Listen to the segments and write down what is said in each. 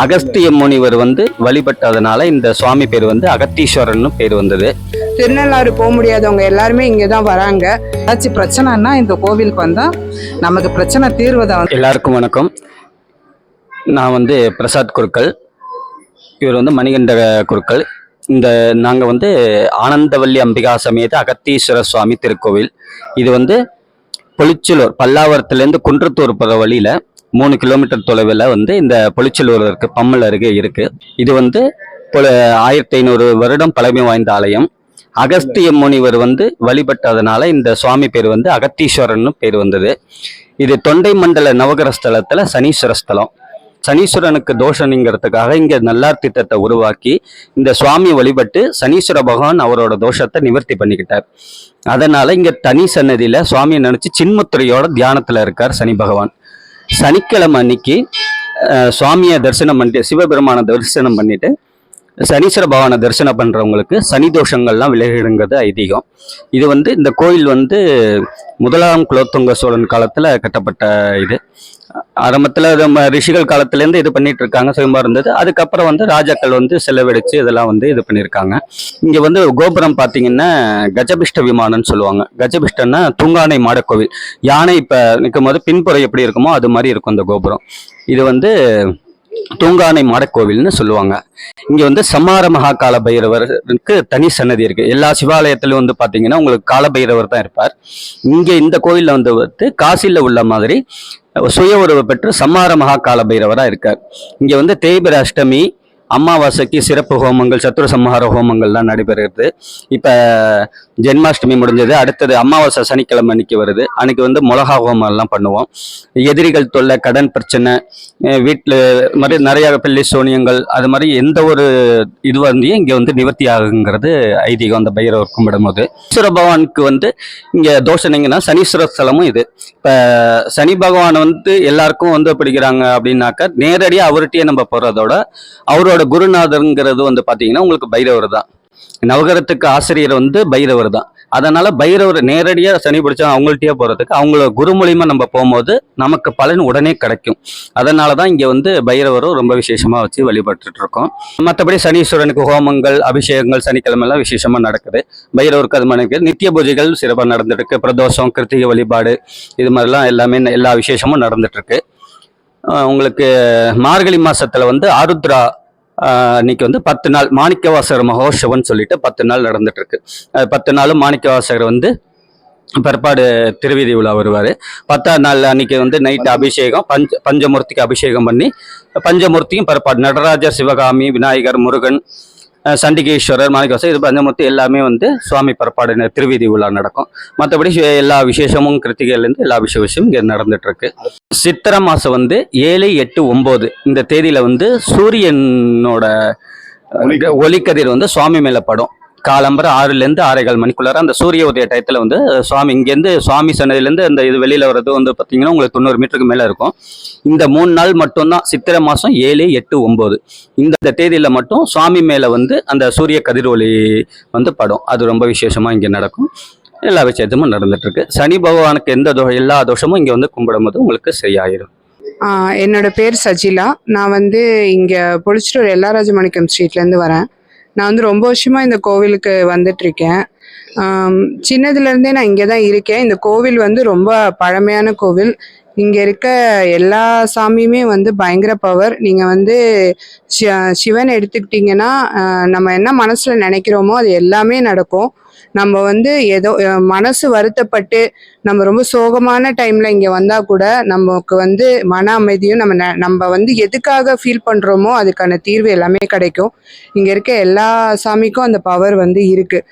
அகஸ்திய முனிவர் வந்து வழிபட்டதுனால இந்த சுவாமி பேர் வந்து அகத்தீஸ்வரன் பேர் வந்தது. திருநள்ளாறு போக முடியாதவங்க எல்லாருமே இங்கே தான் வராங்க. ஏதாச்சும் பிரச்சனைன்னா இந்த கோவிலுக்கு வந்தா நமக்கு பிரச்சனை தீர்வதை வந்து எல்லாருக்கும் வணக்கம். நான் வந்து பிரசாத் குருக்கள். இவர் வந்து மணிகண்ட குருக்கள். இந்த நாங்கள் வந்து ஆனந்தவல்லி அம்பிகா சமேத அகத்தீஸ்வர சுவாமி திருக்கோவில். இது வந்து பொலிச்சலூர் பல்லாவரத்துலேருந்து குன்றத்தூர் போகிற வழியில் மூணு கிலோமீட்டர் தொலைவில் வந்து இந்த பொலிச்சலூர் இருக்கு பம்மல் அருகே இருக்கு. இது வந்து ஆயிரத்தி ஐநூறு வருடம் பழமை வாய்ந்த ஆலயம். அகஸ்திய முனிவர் வந்து வழிபட்டதுனால இந்த சுவாமி பேர் வந்து அகத்தீஸ்வரன் பேர் வந்தது. இது தொண்டை மண்டல நவகிரக ஸ்தலத்துல சனீஸ்வர ஸ்தலம். சனீஸ்வரனுக்கு தோஷனிங்கிறதுக்காக இங்க நல்லார் திட்டத்தை உருவாக்கி இந்த சுவாமி வழிபட்டு சனீஸ்வர பகவான் அவரோட தோஷத்தை நிவர்த்தி பண்ணிக்கிட்டார். அதனால இங்க தனி சன்னதியில சுவாமியை நினைச்சு சின்முத்திரையோட தியானத்துல இருக்கார் சனி பகவான். சனிக்கிழமை அன்னைக்கு சுவாமியை தரிசனம் பண்ணிட்டு சிவபெருமான தரிசனம் பண்ணிட்டு சனீஸ்வர பகவானை தரிசனம் பண்ணுறவங்களுக்கு சனி தோஷங்கள்லாம் விலகிடுங்கிறது ஐதீகம். இது வந்து இந்த கோயில் வந்து முதலாம் குலோத்துங்க சோழன் காலத்தில் கட்டப்பட்ட இது. ஆரம்பத்தில் நம்ம ரிஷிகள் காலத்துலேருந்து இது பண்ணிட்டு இருக்காங்க சுயமாக இருந்தது. அதுக்கப்புறம் வந்து ராஜாக்கள் வந்து செலவழிச்சு இதெல்லாம் வந்து இது பண்ணியிருக்காங்க இங்கே வந்து கோபுரம் பார்த்தீங்கன்னா கஜபிஷ்ட விமானம்னு சொல்லுவாங்க. கஜபிஷ்டன்னா தூங்கானை மாடக்கோவில் யானை இப்போ நிற்கும் போது பின்புறம் எப்படி இருக்குமோ அது மாதிரி இருக்கும் இந்த கோபுரம். இது வந்து தூங்கானை மாடக்கோவில்னு சொல்லுவாங்க. இங்க வந்து சம்மார மகா கால பைரவருக்கு தனி சன்னதி இருக்கு. எல்லா சிவாலயத்திலும் வந்து பாத்தீங்கன்னா உங்களுக்கு கால பைரவர் தான் இருப்பார். இங்க இந்த கோயில்ல வந்து வந்து காசில உள்ள மாதிரி சுய உறவு பெற்று சம்மார மகா கால பைரவரா இருக்கார். இங்க வந்து தேய்பிர அஷ்டமி அமாவாசைக்கு சிறப்பு ஹோமங்கள் சத்துரு சம்ஹார ஹோமங்கள்லாம் நடைபெறுகிறது இப்போ ஜென்மாஷ்டமி முடிஞ்சது. அடுத்தது அமாவாசை சனிக்கிழமை அன்னைக்கு வருது. அன்னைக்கு வந்து மிளகா ஹோமம் எல்லாம் பண்ணுவோம். எதிரிகள் தொல்லை கடன் பிரச்சனை வீட்டில் மாதிரி நிறைய பிள்ளை சோனியங்கள் அது மாதிரி எந்த ஒரு இது வந்து இங்கே வந்து நிவர்த்தி ஆகுங்கிறது ஐதீகம். அந்த பைரவர் கும்பிடும்போது ஈஸ்வர பகவானுக்கு வந்து இங்கே தோஷனைங்கன்னா சனீஸ்வர ஸ்தலமும் இது. இப்போ சனி பகவான் வந்து எல்லாருக்கும் வந்து பிடிக்கிறாங்க அப்படின்னாக்கா நேரடியாக அவர்கிட்டயே நம்ம போகிறதோட அவரோட குருநாதருங்கிறது வந்து பார்த்தீங்கன்னா உங்களுக்கு பைரவர் தான். நவகரத்துக்கு ஆசிரியர் வந்து பைரவர் தான். அதனால பைரவர் நேரடியாக சனி பிடிச்சா அவங்கள்ட்டயே போகிறதுக்கு அவங்கள குரு மூலியமாக நம்ம போகும்போது நமக்கு பலன் உடனே கிடைக்கும். அதனால தான் இங்கே வந்து பைரவரும் ரொம்ப விசேஷமாக வச்சு வழிபட்டுட்டு இருக்கோம் மற்றபடி சனீஸ்வரனுக்கு ஹோமங்கள் அபிஷேகங்கள் சனிக்கிழமைலாம் விசேஷமாக நடக்குது. பைரவருக்கு அது மாதிரி நித்திய பூஜைகள் சிறப்பாக நடந்துட்டு பிரதோஷம் கிருத்திகை வழிபாடு இது மாதிரிலாம் எல்லாமே எல்லா விசேஷமும் நடந்துட்டு இருக்கு உங்களுக்கு மார்கழி மாசத்துல வந்து ஆருத்ரா இன்னைக்கு வந்து பத்து நாள் மாணிக்கவாசகர் மகோத்சவம்னு சொல்லிட்டு பத்து நாள் நடந்துட்டு இருக்கு பத்து நாளும் மாணிக்கவாசகர் வந்து பிற்பாடு திருவீதி விழா வருவார். பத்தாம் நாள் அன்னைக்கு வந்து நைட் அபிஷேகம் பஞ்ச பஞ்சமூர்த்திக்கு அபிஷேகம் பண்ணி பஞ்சமூர்த்தியும் பிற்பாடு நடராஜர் சிவகாமி விநாயகர் முருகன் சண்டிகேஸ்வரர் மாணிக்கவாசகர் இது பஞ்சமூர்த்தி எல்லாமே வந்து சுவாமி ந- திருவீதி விழா நடக்கும். மற்றபடி எல்லா விசேஷமும் கிருத்திகையிலேருந்து எல்லா விசேஷமும் இங்கே நடந்துட்டு இருக்கு சித்திரை மாதம் வந்து ஏழு எட்டு ஒம்பது. இந்த தேதியில வந்து சூரியனோட ஒளிக்கதிர் வந்து சுவாமி மேல படும். காலம்பர ஆறுலேருந்து ஆறேகால் மணிக்குள்ளார அந்த சூரிய உதய டயத்தில் வந்து சுவாமி இங்கேருந்து சுவாமி சன்னதிலேருந்து அந்த இது வெளியில் வர்றது வந்து பார்த்தீங்கன்னா உங்களுக்கு தொண்ணூறு மீட்டருக்கு மேலே இருக்கும். இந்த மூணு நாள் மட்டும்தான் சித்திரை மாதம் ஏழு எட்டு ஒம்பது இந்த தேதியில் மட்டும் சுவாமி மேலே வந்து அந்த சூரிய கதிரொளி வந்து படும். அது ரொம்ப விசேஷமாக இங்கே நடக்கும். எல்லா விஷயத்துமும் நடந்துட்டுருக்கு. சனி பகவானுக்கு எந்த தோ எல்லா தோஷமும் இங்கே வந்து கும்பிடும்போது உங்களுக்கு சரியாயிடும் என்னோட பேர் சஜிலா. நான் வந்து இங்கே பொலிச்சிட்டூர் எல்லா மாணிக்கம் ஸ்ட்ரீட்லேருந்து வரேன். நான் வந்து ரொம்ப வருஷமாக இந்த கோவிலுக்கு வந்துட்டு இருக்கேன் சின்னதுலேருந்தே நான் இங்கே தான் இருக்கேன். இந்த கோவில் வந்து ரொம்ப பழமையான கோவில். இங்கே இருக்க எல்லா சாமியுமே வந்து பயங்கர பவர் நீங்கள் வந்து சிவன் எடுத்துக்கிட்டிங்கன்னா நம்ம என்ன மனசில் நினைக்கிறோமோ அது எல்லாமே நடக்கும். நம்ம வந்து ஏதோ மனசு வருத்தப்பட்டு நம்ம ரொம்ப சோகமான டைம்ல இங்க வந்தா கூட நமக்கு வந்து மன அமைதியும் நம்ம ந- நம்ம வந்து எதுக்காக ஃபீல் பண்றோமோ அதுக்கான தீர்வு எல்லாமே கிடைக்கும். இங்க இருக்க எல்லா சாமிக்கும் அந்த பவர் வந்து இருக்கு.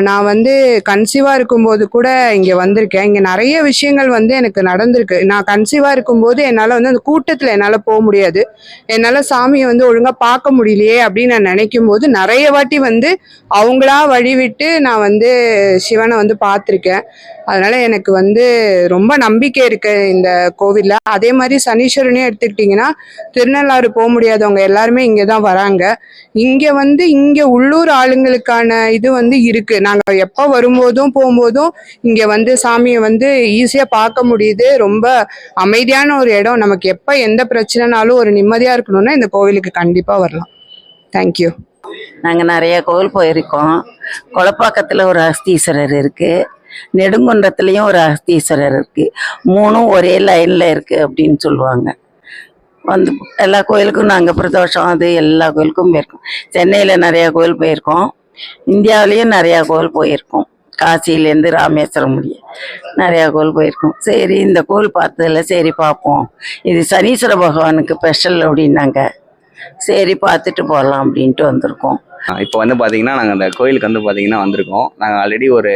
நான் வந்து கன்சீவா இருக்கும்போது கூட இங்க வந்திருக்கேன். இங்க நிறைய விஷயங்கள் வந்து எனக்கு நடந்திருக்கு. நான் கன்சீவா இருக்கும்போது என்னால் வந்து அந்த கூட்டத்தில் என்னால் போக முடியாது. என்னால் சாமியை வந்து ஒழுங்காக பார்க்க முடியலையே அப்படின்னு நான் நினைக்கும் போது நிறைய வாட்டி வந்து அவங்களா வழிவிட்டு நான் வந்து சிவனை வந்து பார்த்துருக்கேன். அதனால எனக்கு வந்து ரொம்ப நம்பிக்கை இருக்கு இந்த கோவில்ல. அதே மாதிரி சனீஸ்வரனே எடுத்துக்கிட்டிங்கன்னா திருநள்ளாறு போக முடியாதவங்க எல்லாருமே இங்கே தான் வராங்க. இங்கே வந்து இங்கே உள்ளூர் ஆளுங்களுக்கான இது வந்து இருக்கு. நாங்கள் எப்போ வரும்போதும் போகும்போதும் இங்கே வந்து சாமியை வந்து ஈஸியாக பார்க்க முடியுது. ரொம்ப அமைதியான ஒரு இடம். நமக்கு எப்போ எந்த பிரச்சனைனாலும் ஒரு நிம்மதியாக இருக்கணும்னா இந்த கோவிலுக்கு கண்டிப்பாக வரலாம். தேங்க்யூ நாங்கள் நிறைய கோவில் போயிருக்கோம். கொலப்பாக்கத்தில் ஒரு அஸ்தீஸ்வரர் இருக்குது நெடுங்குன்றத்துலேயும் ஒரு அஸ்தீஸ்வரர் இருக்குது மூணும் ஒரே லைனில் இருக்குது அப்படின்னு சொல்லுவாங்க. வந்து எல்லா கோயிலுக்கும் நாங்கள் பிரதோஷம் அது எல்லா கோயிலுக்கும் போயிருக்கோம். சென்னையில் நிறையா கோயில் போயிருக்கோம். இந்தியாவிலேயும் நிறையா கோயில் போயிருக்கோம். காசியிலேருந்து ராமேஸ்வரம் முடிய நிறையா கோயில் போயிருக்கோம். சரி இந்த கோயில் பார்த்ததில்ல சரி பார்ப்போம். இது சனீஸ்வர பகவானுக்கு ஸ்பெஷல் அப்படின்னாங்க. சரி பார்த்துட்டு போகலாம் அப்படின்ட்டு வந்திருக்கோம். இப்போ வந்து பார்த்தீங்கன்னா நாங்கள் அந்த கோயிலுக்கு வந்து பார்த்தீங்கன்னா வந்திருக்கோம். நாங்கள் ஆல்ரெடி ஒரு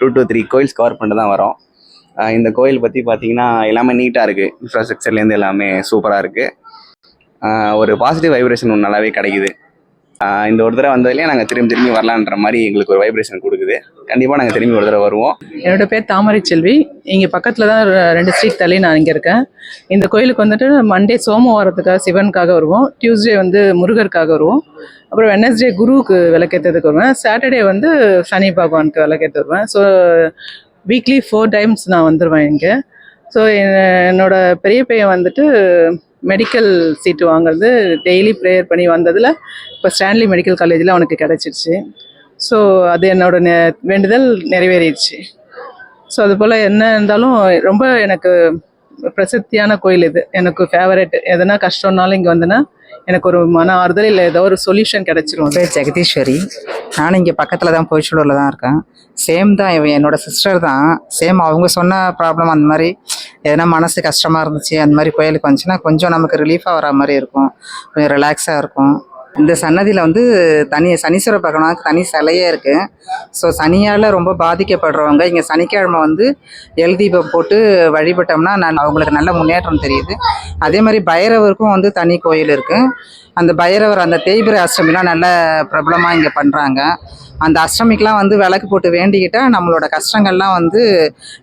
டூ டூ த்ரீ கோயில்ஸ் கவர் பண்ணிட்டு தான் வரோம். இந்த கோயில் பற்றி பார்த்தீங்கன்னா எல்லாமே நீட்டாக இருக்குது இன்ஃப்ராஸ்ட்ரக்சர்லேருந்து எல்லாமே சூப்பராக இருக்குது ஒரு பாசிட்டிவ் வைப்ரேஷன் ஒன்று நல்லாவே கிடைக்குது. இந்த ஒரு தடவை வந்ததுலேயே நாங்கள் திரும்பி திரும்பி வரலான்ற மாதிரி எங்களுக்கு ஒரு வைப்ரேஷன் கொடுக்குது. கண்டிப்பாக நாங்கள் திரும்பி ஒரு தடவை வருவோம். என்னோட பேர் தாமரை செல்வி. இங்கே பக்கத்தில் தான் ரெண்டு ஸ்ட்ரீட் தள்ளி நான் இங்கே இருக்கேன். இந்த கோயிலுக்கு வந்துட்டு மண்டே சோமவாரத்துக்காக சிவனுக்காக வருவோம். டியூஸ்டே வந்து முருகருக்காக வருவோம். அப்புறம் வெனஸ்டே குருவுக்கு விளக்கேற்றதுக்கு வருவேன். சாட்டர்டே வந்து சனி பகவானுக்கு விளக்கேற்ற வருவேன். ஸோ வீக்லி ஃபோர் டைம்ஸ் நான் வந்துடுவேன் இங்கே. ஸோ என்னோட பெரிய பையன் வந்துட்டு மெடிக்கல் சீட்டு வாங்குறது டெய்லி ப்ரேயர் பண்ணி வந்ததில் இப்போ ஸ்டான்லி மெடிக்கல் காலேஜில் அவனுக்கு கிடச்சிருச்சு. ஸோ அது என்னோட நெ- வேண்டுதல் நிறைவேறிடுச்சு. ஸோ அது போல் என்ன இருந்தாலும் ரொம்ப எனக்கு பிரசித்தியான கோயில் இது. எனக்கு ஃபேவரட் எதனா கஷ்டம்னாலும் இங்கே வந்தேன்னா எனக்கு ஒரு மன ஆறுதல் இல்லை ஏதோ ஒரு சொல்யூஷன் கிடைச்சிரும். பேர் ஜெகதீஸ்வரி. நானும் இங்கே பக்கத்தில் தான் பொய்ச்சூடூரில் தான் இருக்கேன். சேம் தான் இவன் என்னோட சிஸ்டர் தான். சேம் அவங்க சொன்ன ப்ராப்ளம் அந்த மாதிரி எதனா மனசு கஷ்டமாக இருந்துச்சு அந்த மாதிரி கோயிலுக்கு வந்துச்சுன்னா கொஞ்சம் நமக்கு ரிலீஃபாக வர மாதிரி இருக்கும். கொஞ்சம் ரிலாக்ஸாக இருக்கும். இந்த சன்னதியில் வந்து தனி சனீஸ்வர பகவானுக்கு தனி சிலையே இருக்குது ஸோ சனியால் ரொம்ப பாதிக்கப்படுறவங்க இங்கே சனிக்கிழமை வந்து எல்தீபம் போட்டு வழிபட்டோம்னா நான் அவங்களுக்கு நல்ல முன்னேற்றம் தெரியுது. அதே மாதிரி பைரவருக்கும் வந்து தனி கோயில் இருக்குது அந்த பைரவர் அந்த தேய்பிரை அஷ்டமிலாம் நல்ல பிரபலமாக இங்கே பண்ணுறாங்க அந்த அஷ்டமிக்கெலாம் வந்து விளக்கு போட்டு வேண்டிக்கிட்டால் நம்மளோட கஷ்டங்கள்லாம் வந்து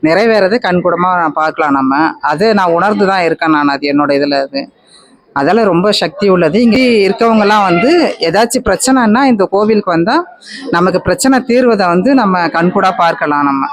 நிறைவேறது கண்கூடமாக நான் பார்க்கலாம் நம்ம. அது நான் உணர்ந்து தான் இருக்கேன் நான் அது என்னோட இதில் அது. அதெல்லாம் ரொம்ப சக்தி உள்ளது. இங்கே இருக்கவங்கலாம் வந்து ஏதாச்சும் பிரச்சனைன்னா இந்த கோவிலுக்கு வந்தால் நமக்கு பிரச்சனை தீர்வதை வந்து நம்ம கண்கூடாக பார்க்கலாம் நம்ம.